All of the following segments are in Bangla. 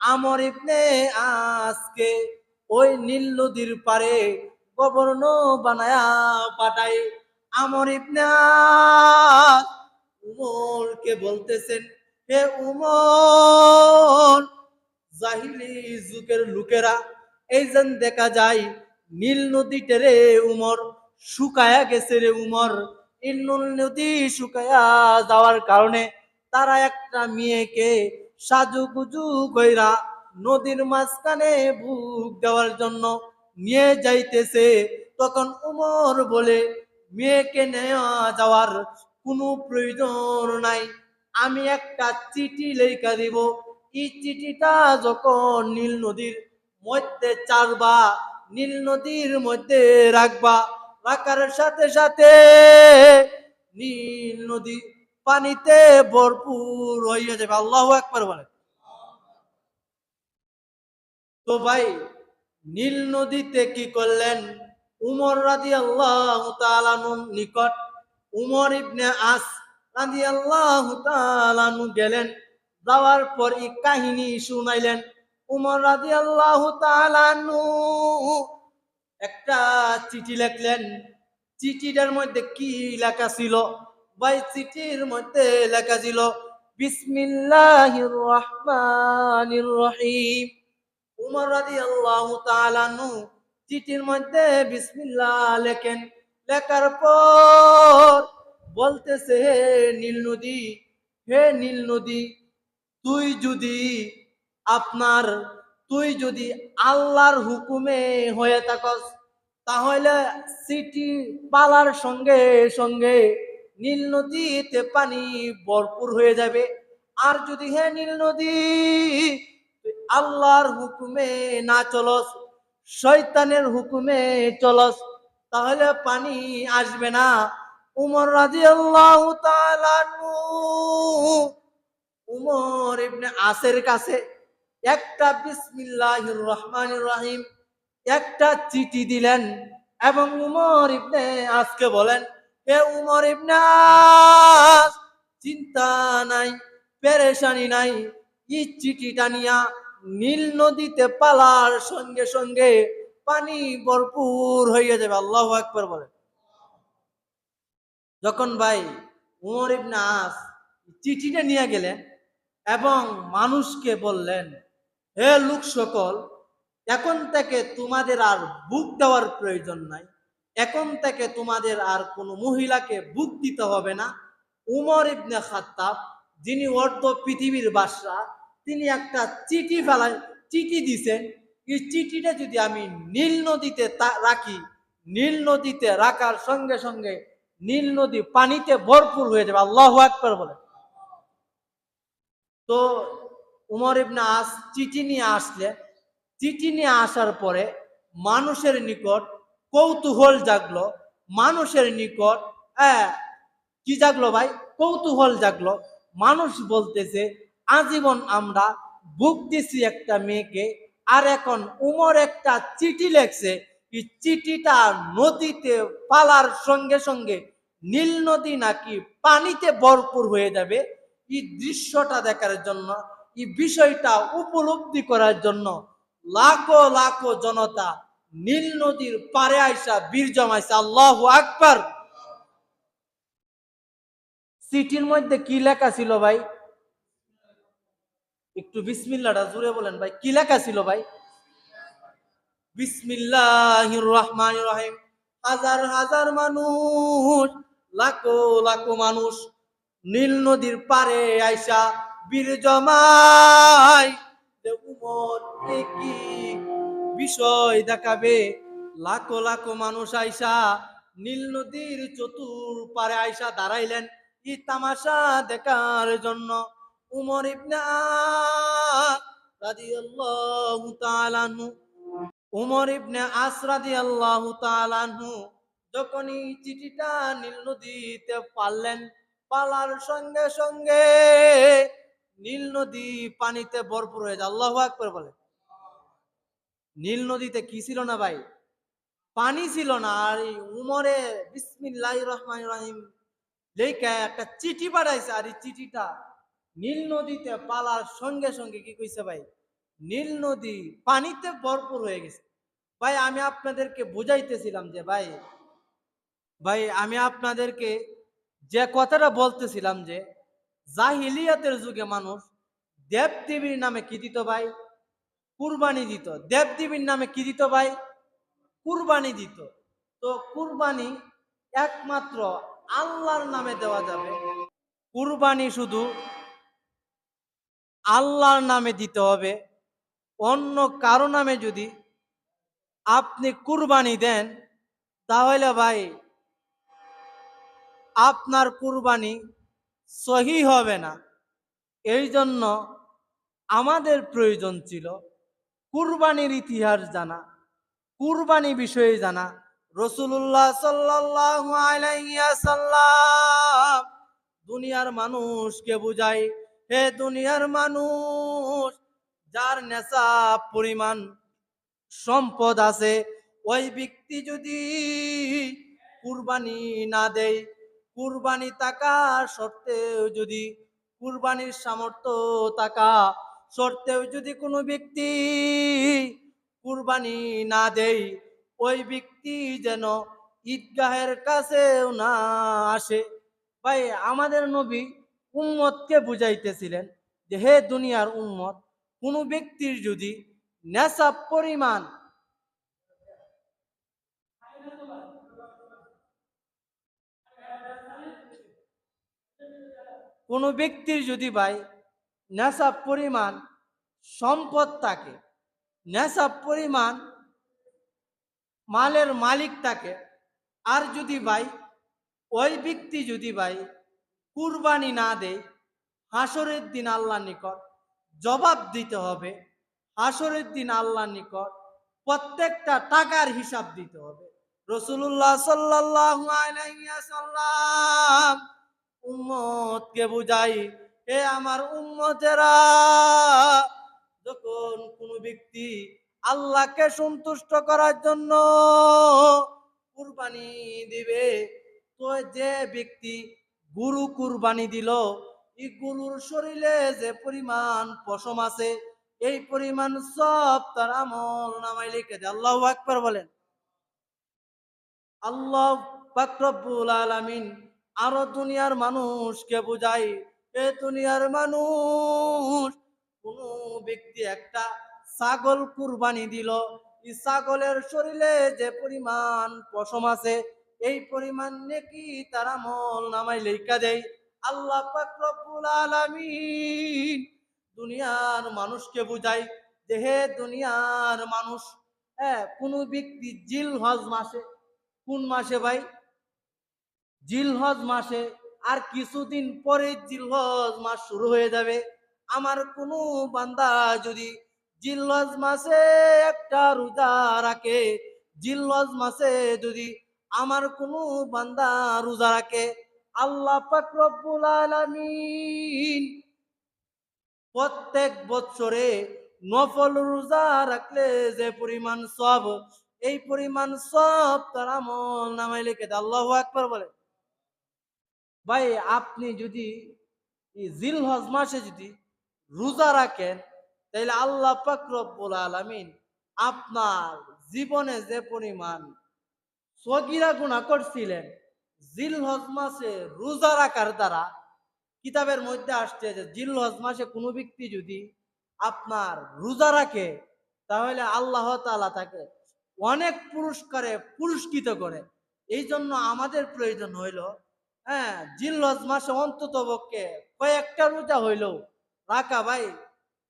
আমর ইবনে আজকে ওই নীল নদীর পারে গভর্নর বানায়া পাঠায়। আমর ইবনে উমরকে বলতেছেন, হে উমর, জাহিলি যুগের লোকেরা, এই যেন দেখা যায় নীল নদীতে রে উমর, শুকায়া গেছে রে উমর। এই নীল নদী শুকায়া যাওয়ার কারণে তারা একটা মেয়েকে সাজুগুজু কইরা নদীর মাঝখানে বুক দেওয়ার জন্য নিয়ে যাইতেছে। তখন উমর বলে, মেয়েকে নেওয়া যাওয়ার কোনো প্রয়োজন নাই। আমি একটা চিঠি লেখা দিব। এই চিঠিটা যখন নীল নদীর মধ্যে চারবা নীল নদীর মধ্যে রাখবা, রাখার সাথে সাথে নীল নদী পানিতে ভরপুর হইয়া যাবে। আল্লাহ একবার বলে তো ভাই, নীল নদীতে কি করলেন? উমর রাজি আল্লাহ নিকট উমর ইবনে আস রাজি আল্লাহ গেলেন। যাওয়ার পর এই কাহিনী শুনাইলেন। উমর রাজি আল্লাহ একটা চিঠি লিখলেন। চিঠিটার মধ্যে কি লেখা ছিল? ভাই চিঠির মধ্যে লেখা ছিল, বিসমিল্লাহির রহমানির রহিম। উমর রাদিয়াল্লাহু তাআলা নু চিঠির মধ্যে বিসমিল্লাহ লেখেন। লেখার পর বলতেছে, হে নীল নদী, হে নীল নদী, তুই যদি আপনার, তুই যদি আল্লাহর হুকুমে হয়ে থাকস, তাহলে সিটি পালার সঙ্গে সঙ্গে নীল নদীতে পানি ভরপুর হয়ে যাবে। আর যদি হে নীল নদী আল্লাহর হুকুমে না চলস, শয়তানের হুকুমে চলস, তাহলে পানি আসবে না। উমর রাজি আল্লাহ উমর ইবনে আসের কাছে একটা বিসমিল্লাহির রহমান রহিম একটা চিঠি দিলেন এবং উমর ইবনে আজকে বলেন হে উমর ইবনে আস, চিন্তা নাই, পেরেশানি নাই, এই চিঠিটা নিয়া নীল নদীতে পালার সঙ্গে সঙ্গে পানি ভরপুর হয়ে যাবে। আল্লাহ একবার বলেন। যখন ভাই উমর ইবনে আস চিঠিটা নিয়ে গেলেন এবং মানুষকে বললেন, হে লোক সকল এখন থেকে তোমাদের আর বুক দেওয়ার প্রয়োজন নাই। এখন থেকে তোমাদের আর কোনো মহিলাকে বুক দিতে হবে না। উমর ইবনে খাত্তাব, যিনি অর্ধ পৃথিবীর বাদশাহ, তিনি একটা চিঠি ফেলায় চিঠি দিছেন। এই চিঠিটা যদি আমি নীল নদীতে রাখি, নীল নদীতে রাখার সঙ্গে সঙ্গে নীল নদী পানিতে ভরপুর হয়ে যাবে। আল্লাহ একবার বলে। তো উমর ইবনে আস চিঠি নিয়ে আসলে, চিঠি নিয়ে আসার পরে মানুষের নিকট কৌতূহল জাগলো, মানুষের নিকট কি জাগলো ভাই? কৌতূহল জাগলো। মানুষ বলতেছে, আজীবন আমরা বুক দিছি একটা মেয়েকে, আর এখন উমর একটা চিঠি লেখছে। এই চিঠিটা নদীতে পালার সঙ্গে সঙ্গে নীল নদী নাকি পানিতে ভরপুর হয়ে যাবে। এই দৃশ্যটা দেখার জন্য, এই বিষয়টা উপলব্ধি করার জন্য লাখো লাখো জনতা নীল নদীর পারে আইসা বীর জমাইছে, আল্লাহ আকবার। চিঠির মধ্যে কি লেখা ছিল ভাই? একটু বিসমিল্লাটা জুড়ে বলেন ভাই, কি লেখা ছিল ভাই? বিসমিল্লাহির রহমানির রহিম। হাজার হাজার মানুষ, লাখো লাখো মানুষ নীল নদীর পারে আইসা বীর জমাই। যে উমর কি বিষয় দেখাবে। লাখো লাখো মানুষ আইসা নীল নদীর চতুর পারে আইসা দাঁড়াইলেন ই তামাশা দেখার জন্য। উমর ইবনে রাদিয়াল্লাহু তাআলা আনহু। উমর ইবনে আস রাদিয়াল্লাহু তাআলা আনহু যখন এই চিঠিটা নীল নদীতে পারলেন পালার সঙ্গে সঙ্গে নীল নদী পানিতে ভরপুর হয়ে যায়। আল্লাহু আকবার বলে। নীল নদীতে কি ছিল না ভাই? পানি ছিল না, আর এই উমরে বিসমিল্লাহ রহমান রহিম লেখা একটা চিঠি পাঠাইছে, আর এই চিঠিটা নীল নদীতে পালার সঙ্গে সঙ্গে কি কইছে ভাই? নীল নদী পানিতে ভরপুর হয়ে গেছে। ভাই, আমি আপনাদেরকে বুঝাইতেছিলাম যে ভাই ভাই, আমি আপনাদেরকে যে কথাটা বলতেছিলাম যে, জাহিলিয়াতের যুগে মানুষ দেব দেবীর নামে কি দিত ভাই। কুরবানি দিত। দেবদেবীর নামে কি দিত ভাই? কুরবানি দিত। তো কুরবানি একমাত্র আল্লাহর নামে দেওয়া যাবে। কুরবানি শুধু আল্লাহর নামে দিতে হবে। অন্য কারও নামে যদি আপনি কুরবানি দেন, তাহলে ভাই আপনার কুরবানি সহি হবে না। এই জন্য আমাদের প্রয়োজন ছিল কুরবানির ইতিহাস জানা, কুরবানি বিষয়ে জানা। রসুল্লাহ সাল্লাম দুনিয়ার মানুষকে বুঝাই হে দুনিয়ার মানুষ, যার নেশা পরিমাণ সম্পদ আছে, ওই ব্যক্তি যদি কুরবানি না দেয়, কুরবানি টাকা সত্ত্বেও যদি কুরবানির সামর্থ্য টাকা সত্ত্বেও যদি কোনো ব্যক্তি কুরবানি না দেই ওই ব্যক্তি যেন ঈদগাহের কাছেও না আসে। ভাই, আমাদের নবী উম্মতকে বুঝাইতেছিলেন যে, হে দুনিয়ার উম্মত, কোনো ব্যক্তির যদি নেশা পরিমাণ কোনো ব্যক্তির যদি ভাই নেশা পরিমাণ সম্পদ থাকে নেশা পরিমাণ মালের মালিক থাকে আর যদি ভাই, ওই ব্যক্তি যদি ভাই কুরবানি না দেয়, হাসরের দিন আল্লাহ নিকট জবাব দিতে হবে। হাসরের দিন আল্লাহ নিকট প্রত্যেকটা টাকার হিসাব দিতে হবে। রসুল্লাহ সাল্লাম উম্মতকে বুঝাই হে আমার উম্মতেরা, যখন কোনো ব্যক্তি আল্লাহকে সন্তুষ্ট করার জন্য কুরবানি দিবে, তো যে ব্যক্তি গুরু কুরবানি দিল, এই গুরুর শরীরে যে পরিমাণ পশম আছে, এই পরিমাণ সব তার আমল নামাই লিখে দেয়। আল্লাহ আকবার বলেন। আল্লাহ পাকরব্বুল আলামিন আরও দুনিয়ার মানুষকে বুঝাই দুনিয়ার মানুষ। কোন ব্যক্তি একটা ছাগল কুরবানি দিল। এই ছাগলের শরীরে যে পরিমাণ পশম আছে, এই পরিমাণ নাকি তার আমল নামাই লেখা দেয়। আল্লাহ পাক রব্বুল আলামিন দুনিয়ার মানুষকে বুঝাই যে হে দুনিয়ার মানুষ হ্যাঁ কোন ব্যক্তি জিল হজ মাসে, কোন মাসে ভাই? জিলহজ মাসে আর কিছুদিন পরে জিলহজ মাস শুরু হয়ে যাবে। আমার কোনো বান্দা যদি জিলহজ মাসে একটা রোজা রাখে, জিলহজ মাসে যদি আমার কোনো বান্দা রোজা রাখে, আল্লাহ পাক রব্বুল আলামিন প্রত্যেক বছরে নফল রোজা রাখলে যে পরিমাণ সব, এই পরিমাণ সব তার আমল নামাই লিখে আল্লাহ আকবার বলে। ভাই, আপনি যদি জিল হজ মাসে যদি রোজা রাখেন তাহলে আল্লাহ পাক রব্বুল আলামিন আপনার জীবনে যে পরিমাণ সগিরা গুণা করছিলেন জিল হজ মাসে রোজা রাখার দ্বারা কিতাবের মধ্যে আসছে যে জিল হজ মাসে কোনো ব্যক্তি যদি আপনার রোজা রাখে, তাহলে আল্লাহ তাআলা তাকে অনেক পুরস্কারে পুরস্কৃত করে। এই জন্য আমাদের প্রয়োজন হইল হ্যাঁ জিল্লজ মাসে অন্তত পক্ষে কয়েকটা রোজা হইল রাখা ভাই।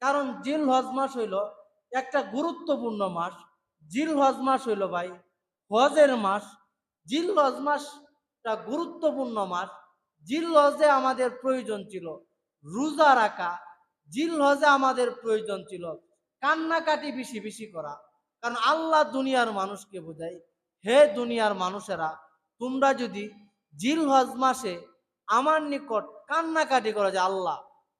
কারণ জিল হজ মাস হইল একটা গুরুত্বপূর্ণ মাস। জিল হজ মাস হইল ভাই হজের মাস। জিল হজ মাসটা গুরুত্বপূর্ণ মাস। জিল হজে আমাদের প্রয়োজন ছিল রোজা রাখা। জিল হজে আমাদের প্রয়োজন ছিল কান্নাকাটি বেশি বেশি করা। কারণ আল্লাহ দুনিয়ার মানুষকে বোঝাই হে দুনিয়ার মানুষেরা, তোমরা যদি জিল হজ মাসে আমার নিকট কান্নাকাটি করে যে আল্লাহ,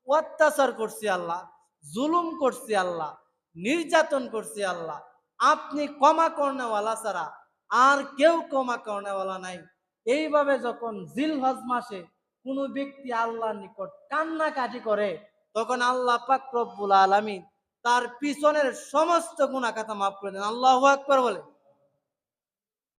অত্যাচার করছি আল্লাহ, জুলুম করছি আল্লাহ, নির্যাতন করছি আল্লাহ, আপনি ক্ষমা করনেওয়ালা ছাড়া আর কেউ ক্ষমা করনেওয়ালা নাই। এইভাবে যখন জিল হজ মাসে কোনো ব্যক্তি আল্লাহর নিকট কান্নাকাটি করে, তখন আল্লাহ পাক রব্বুল আলামিন তার পিছনের সমস্ত গুণাখাতা মাফ করে দেন। আল্লাহ আকবার বলে।